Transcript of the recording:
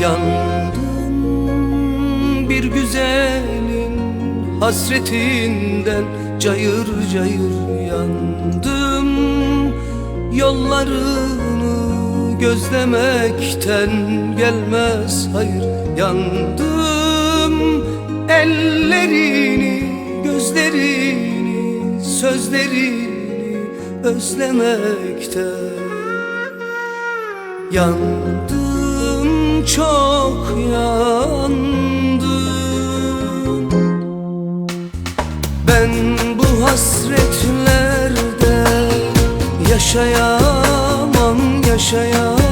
Yandım bir güzel hasretinden Cayır cayır yandım. Yollarını gözlemekten gelmez hayır Yandım. Ellerini, gözlerini, sözlerini özlemekten Yandım Ben bu hasretlerde yaşayamam yaşayamam